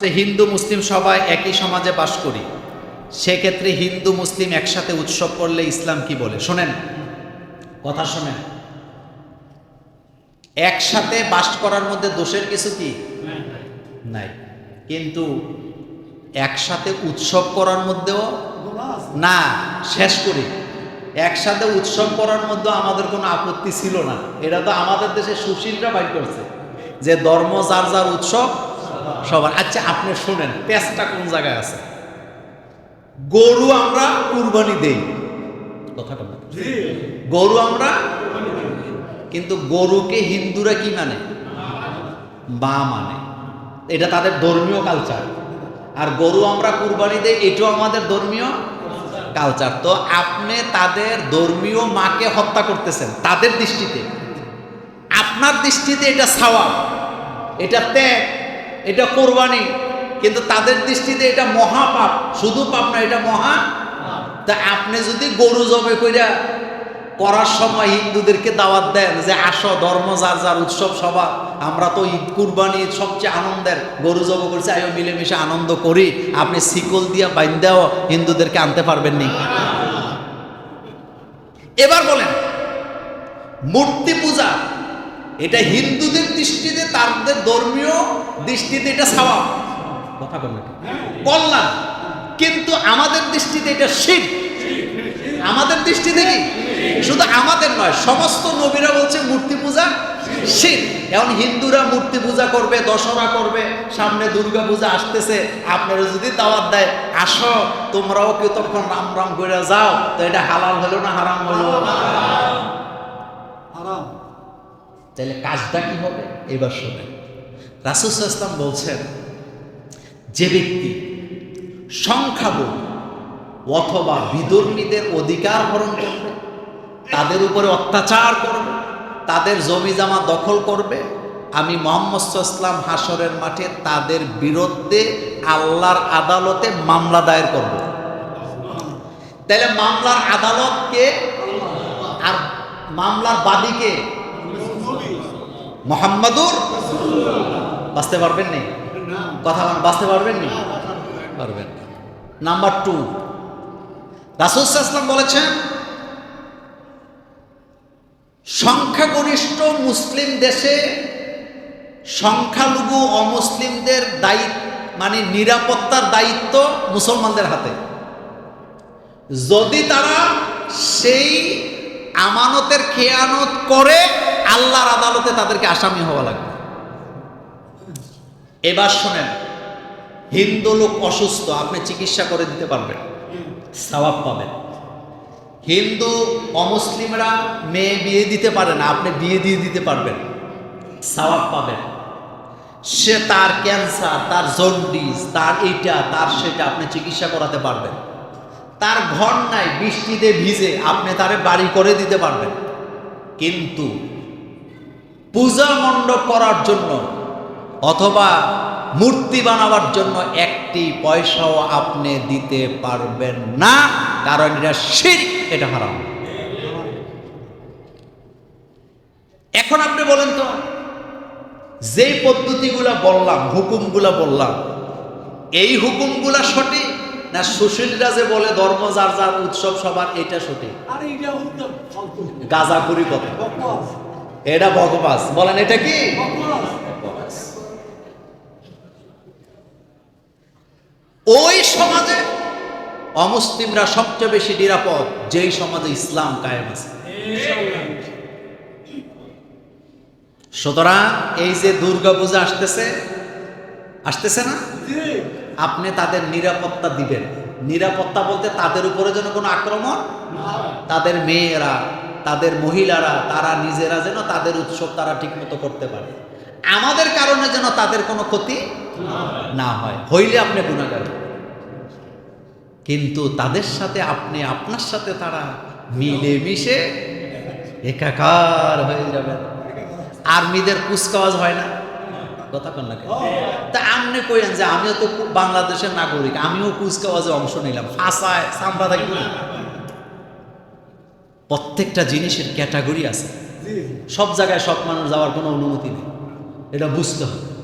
হিন্দু, মুসলিম সবাই একই সমাজে বাস করি, সেক্ষেত্রে হিন্দু, মুসলিম একসাথে উৎসব করলে ইসলাম কি বলে? শোনেন, কথা শোনেন। একসাথে বাস করার মধ্যে দোষের কিছু কি? নাই। কিন্তু একসাথে উৎসব করার মধ্যেও না, শেষ করি। একসাথে উৎসব করার মধ্যে আমাদের কোনো আপত্তি ছিল না। এটা তো আমাদের দেশে সুশীলরা বাইর করছে যে ধর্ম যার যার উৎসব সবার। আচ্ছা আপনি শুনেন পেঁচটা কোন জায়গায় আছে? গরু আমরা কুরবানি দেই। কথাটা। গরু আমরা কিন্তু গরুকে হিন্দুরা কি মানে? বা মানে। এটা তাদের ধর্মীয় কালচার আর গরু আমরা কুরবানি দেই এটাও আমাদের ধর্মীয় কালচার তো আপনি তাদের ধর্মীয় মাকে হত্যা করতেছেন তাদের দৃষ্টিতে। আপনার দৃষ্টিতে এটা সাওয়াব এটা ত্যাগ। এটা কোরবানি, কিন্তু তাদের দৃষ্টিতে এটা মহাপাপ, শুধু পাপ না, এটা মহা তা আপনি যদি গরু জবে কইরা করার সময় হিন্দুদেরকে দাওয়াত দেন যে আসো, ধর্ম যার যার উৎসব সভা আমরা তো ঈদ, কুরবানি সবচেয়ে আনন্দের। গরু জব করছি আয়ো মিলেমিশে আনন্দ করি। আপনি শিকল দিয়া বাইন্দাও হিন্দুদেরকে আনতে পারবেন নি। এবার বলেন, মূর্তি পূজা এটা হিন্দুদের দৃষ্টিতে তাদের ধর্মীয় দৃষ্টিতে এটা স্বভাব। কথা বললেন কল্যাণ কিন্তু আমাদের দৃষ্টিতে এটা শিব। আমাদের দৃষ্টিতে কি? শুধু আমাদের নয় সমস্ত নবীরা বলছে মূর্তি পূজা শিব। এখন হিন্দুরা মূর্তি পূজা করবে দশরা করবে সামনে দুর্গা পূজা আসতেছে। আপনারা যদি দাওয়াত দেয় আসো তোমরাও কি তখন রাম রাম করে যাও? তো এটা হালাল হলো না হারাম হলো? তাহলে কাজটা কি হবে? এবার শোনেন। রাসুল ইসলাম বলছেন, যে ব্যক্তি সংখ্যালঘু অথবা বিধর্মীদের অধিকার হরণ করবে, তাদের উপরে অত্যাচার করবে, তাদের জমি জামা দখল করবে, আমি মোহাম্মদ ইসলাম হাসরের মাঠে তাদের বিরুদ্ধে আল্লাহর আদালতে মামলা দায়ের করব। তাহলে মামলার আদালতকে আর মামলার বাদীকে মোহাম্মদুর বাঁচতে পারবেন নি? কথা বাঁচতে পারবেন নি? পারবেন। Number two. রাসুসাল্লাম বলেছেন সংখ্যাগরিষ্ঠ মুসলিম দেশে সংখ্যালঘু অমুসলিমদের দায়িত্ব মানে নিরাপত্তার দায়িত্ব মুসলমানদের হাতে। যদি তারা সেই আমানতের খেয়ানত করে আল্লাহর আদালতে তাদেরকে আসামি হওয়া লাগবে। এবার শোনেন, হিন্দু লোক অসুস্থ, আপনি চিকিৎসা করে দিতে পারবেন, সওয়াব পাবেন। হিন্দু অমুসলিমরা মেয়ে বিয়ে দিতে পারে না, আপনি বিয়ে দিয়ে দিতে পারবেন, সওয়াব পাবেন। সে তার ক্যান্সার, তার জন্ডিস, তার এইটা, তার সেটা আপনি চিকিৎসা করাতে পারবেন। তার ঘর নাই, বৃষ্টিতে ভিজে, আপনি তারে বাড়ি করে দিতে পারবেন। কিন্তু পূজা মণ্ডপ করার জন্য অথবা মূর্তি বানাবার জন্য একটি পয়সাও আপনি দিতে পারবেন না কারণ এটা শির এটা হারাম। এখন আপনি বলেন তো যেই পদ্ধতিগুলা বললাম হুকুমগুলা বললাম এই হুকুমগুলা সঠিক না সুশীলরা যে বলে ধর্ম যার যার উৎসব সবার এটা সঠিক? আরে এটা গাজা করি কথা। এটা ভগবাস বলেন, এটা কি? ওই সমাজে অমুসলিমরা সবচেয়ে বেশি নিরাপদ, যেই সমাজে ইসলাম কায়েম আছে। সুতরাং এই যে দুর্গা পূজা আসতেছে আসতেছে না? আপনি তাদের নিরাপত্তা দিবেন। নিরাপত্তা বলতে তাদের উপরে যেন কোনো আক্রমণ তাদের মেয়েরা তাদের মহিলারা, তারা নিজেরা যেন তাদের উৎসব তারা ঠিকমতো করতে পারে। আমাদের কারণে যেন তাদের কোনো ক্ষতি না হয়। হইলে আপনি গুণাগার। কিন্তু তাদের সাথে আপনি, আপনার সাথে তারা মিলে মিশে একাকার হয়ে যাবেন আর্মিদের কুচকাওয়াজ হয় না? কথা কন না তা আপনি কইলেন যে আমিও তো বাংলাদেশের নাগরিক, আমিও কুচকাওয়াজে অংশ নিলাম। ফাঁসায় চামড়া। প্রত্যেকটা জিনিসের ক্যাটাগরি আছে। সব জায়গায় সব মানুষ যাওয়ার কোনো অনুমতি নেই। এটা বুঝতে হবে।